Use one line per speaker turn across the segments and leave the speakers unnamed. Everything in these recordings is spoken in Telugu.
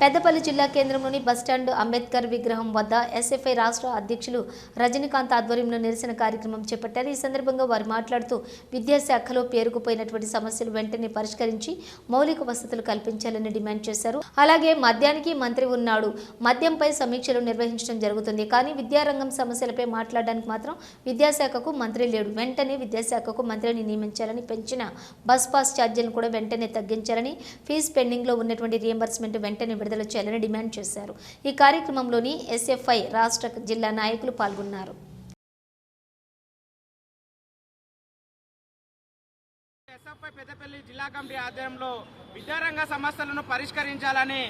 పెద్దపల్లి జిల్లా కేంద్రంలోని బస్టాండ్ అంబేద్కర్ విగ్రహం వద్ద ఎస్ఎఫ్ఐ రాష్ట్ర అధ్యక్షులు రజనీకాంత్ ఆధ్వర్యంలో నిరసన కార్యక్రమం చేపట్టారు. ఈ సందర్భంగా వారు మాట్లాడుతూ విద్యాశాఖలో పేరుకుపోయినటువంటి సమస్యలు వెంటనే పరిష్కరించి మౌలిక వసతులు కల్పించాలని డిమాండ్ చేశారు. అలాగే మద్యానికి మంత్రి ఉన్నాడు. మద్యంపై సమీక్షలు నిర్వహించడం జరుగుతుంది. కానీ విద్యారంగం సమస్యలపై మాట్లాడడానికి మాత్రం విద్యాశాఖకు మంత్రి లేడు. వెంటనే విద్యాశాఖకు మంత్రిని నియమించాలని పెంచిన బస్ పాస్ ఛార్జీలను కూడా వెంటనే తగ్గించాలని ఫీజు పెండింగ్లో ఉన్నటువంటి రియంబర్స్మెంట్ వెంటనే విడుదల చేయాలని డిమాండ్ చేశారు. ఈ కార్యక్రమంలోని ఎస్ఎఫ్ఐ రాష్ట్ర జిల్లా నాయకులు పాల్గొన్నారు.
ఎస్ఎఫ్ఐ పెద్దపల్లి జిల్లా కమిటీ ఆధ్వర్యంలో విద్యారంగ సమస్యలను పరిష్కరించాలని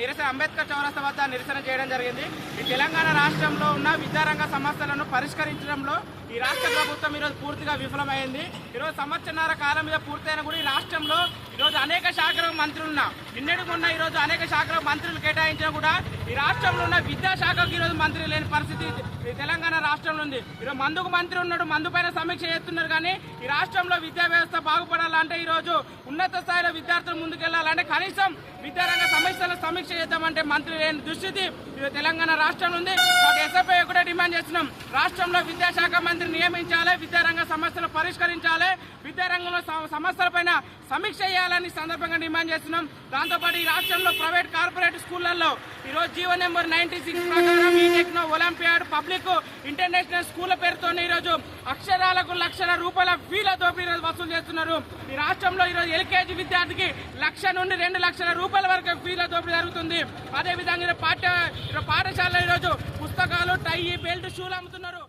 నిరసన అంబేద్కర్ చౌరస్త వద్ద నిరసన చేయడం జరిగింది. ఈ తెలంగాణ రాష్ట్రంలో ఉన్న విద్యారంగ సమస్యలను పరిష్కరించడంలో ఈ రాష్ట్ర ప్రభుత్వం ఈరోజు పూర్తిగా విఫలమైంది. ఈరోజు సంవత్సరన్నర కాలం మీద పూర్తయిన కూడా ఈ రాష్ట్రంలో ఈరోజు అనేక శాఖల మంత్రులు ఉన్నా నిన్నటి ఉన్న ఈరోజు అనేక శాఖల మంత్రులు కేటాయించినా కూడా ఈ రాష్ట్రంలో ఉన్న విద్యాశాఖకు ఈరోజు మంత్రి లేని పరిస్థితి తెలంగాణ రాష్ట్రంలో ఉంది. ఈరోజు మందుకు మంత్రి ఉన్నాడు మందు పైన సమీక్ష చేస్తున్నారు కానీ ఈ రాష్ట్రంలో విద్యా వ్యవస్థ బాగుపడాలంటే ఈ రోజు ఉన్నత స్థాయిలో విద్యార్థులు ముందుకెళ్ళాలంటే కనీసం విద్యారంగ సమస్యల సమీక్ష చేద్దామంటే మంత్రి లేని దుస్థితి తెలంగాణ రాష్ట్రంలో ఉంది. ఎస్ఎఫ్ఐ కూడా డిమాండ్ చేస్తున్నాం. రాష్ట్రంలో విద్యాశాఖ మంత్రి నియమించాలి విద్యారంగ సమస్యలు పరిష్కరించాలి విద్యారంగంలో సమస్యలపైన సమీక్ష చేయాలని సందర్భంగా డిమాండ్ చేస్తున్నాం. దాంతోపాటు ఈ రాష్ట్రంలో ప్రైవేట్ కార్పొరేట్ స్కూళ్ళలో ఈ రోజు జీవో నెంబర్ నైన్టీ సిక్స్ ప్రకారం ఈ టెక్నో ఒలింపియాడ్ పబ్లిక్ ఇంటర్నేషనల్ స్కూళ్ళ పేరుతో ఈ రోజు అక్షరాలకు లక్షల రూపాయల ఫీల దోపిడీ ఈరోజు వసూలు చేస్తున్నారు. ఈ రాష్ట్రంలో ఈ రోజు ఎల్కేజీ విద్యార్థికి లక్ష నుండి రెండు లక్షల రూపాయల వరకు ఫీల దోపిడీ జరుగుతుంది. అదే విధంగా పాఠ్య పాఠశాలలో పాఠశాలలో ఈరోజు ఈ బెల్ట్ షూలు అమ్ముతున్నారు.